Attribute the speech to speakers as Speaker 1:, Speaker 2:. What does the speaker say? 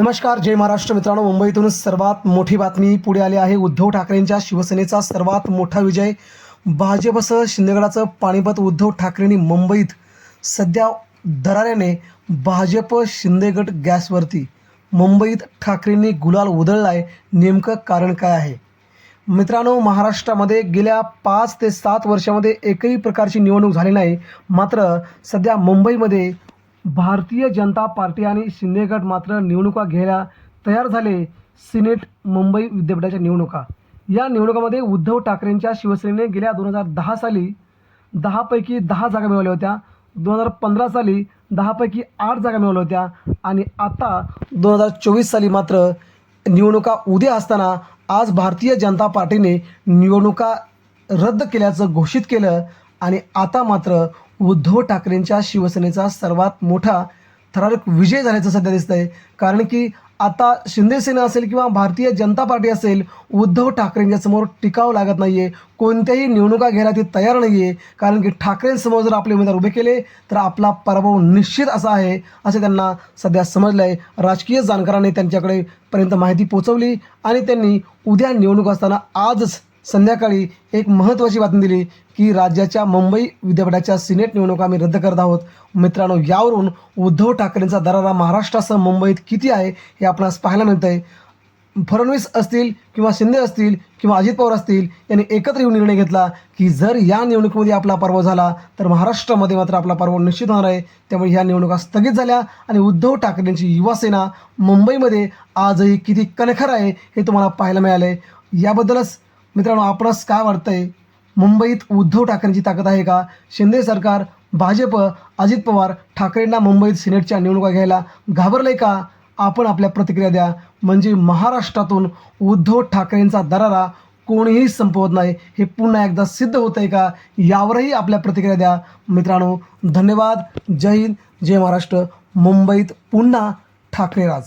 Speaker 1: नमस्कार जय महाराष्ट्र मित्रांनो. मुंबईतून सर्वात मोठी बातमी पुढे आली आहे. उद्धव ठाकरेंच्या शिवसेनेचा सर्वात मोठा विजय. भाजपसह शिंदेगडाचं पाणीपत उद्धव ठाकरेंनी मुंबईत. सध्या दराऱ्याने भाजप शिंदेगड गॅसवरती. मुंबईत ठाकरेंनी गुलाल उधळलाय. नेमकं कारण काय आहे? मित्रांनो महाराष्ट्रामध्ये गेल्या पाच ते सात वर्षामध्ये एकही प्रकारची निवडणूक झाली नाही. मात्र सध्या मुंबईमध्ये भारतीय जनता पार्टी आणि शिंदेगड मात्र निवडणुका घ्यायला तयार झाले. सिनेट मुंबई विद्यापीठाच्या निवडणुका. या निवडणुकामध्ये उद्धव ठाकरेंच्या शिवसेनेने गेल्या दोन हजार दहा साली दहापैकी दहा जागा मिळवल्या होत्या. दोन हजार पंधरा साली दहापैकी आठ जागा मिळवल्या होत्या. आणि आता दोन हजार चोवीस साली मात्र निवडणुका उद्या असताना आज भारतीय जनता पार्टीने निवडणुका रद्द केल्याचं घोषित केलं. आणि आता मात्र उद्धव ठाकरेंच्या शिवसेनेचा सर्वात मोठा थरारक विजय झाल्याचं सध्या दिसतं आहे कारण की आता शिंदेसेना असेल किंवा भारतीय जनता पार्टी असेल उद्धव ठाकरेंच्या समोर टिकावं लागत नाही आहे कोणत्याही निवडणुका घ्यायला ते तयार नाही आहे कारण की ठाकरेंसमोर जर आपले उमेदवार उभे केले तर आपला पराभव निश्चित असा आहे असं त्यांना सध्या समजलं आहे राजकीय जाणकारांनी त्यांच्याकडे पर्यंत माहिती पोचवली आणि त्यांनी उद्या निवडणूक असताना आजच संध्याकाळी एक महत्त्वाची बातमी दिली की राज्याच्या मुंबई विद्यापीठाच्या सिनेट निवडणुका आम्ही रद्द करत आहोत. मित्रांनो यावरून उद्धव ठाकरेंचा दरारा महाराष्ट्रासह मुंबईत किती आहे हे आपणास पाहायला मिळतं आहे फडणवीस असतील किंवा शिंदे असतील किंवा अजित पवार असतील यांनी एकत्र येऊन निर्णय घेतला की जर या निवडणुकीमध्ये आपला पर्व झाला तर महाराष्ट्रामध्ये मात्र आपला पर्व निश्चित होणार आहे. त्यामुळे ह्या निवडणुका स्थगित झाल्या आणि उद्धव ठाकरेंची युवासेना मुंबईमध्ये आजही किती कणखर आहे हे तुम्हाला पाहायला मिळालं आहे याबद्दलच मित्रांनो आपणास काय वाटतंय? मुंबईत उद्धव ठाकरेंची ताकद आहे का? शिंदे सरकार भाजप अजित पवार ठाकरेंना मुंबईत सिनेटच्या निवडणुका घ्यायला घाबरले का? आपण आपल्या प्रतिक्रिया द्या. म्हणजे महाराष्ट्रातून उद्धव ठाकरेंचा दरारा कोणीही संपवत नाही. हे पुन्हा एकदा सिद्ध होत आहे का? यावरही आपल्या प्रतिक्रिया द्या. मित्रांनो धन्यवाद. जय हिंद जय महाराष्ट्र. मुंबईत पुन्हा ठाकरे राज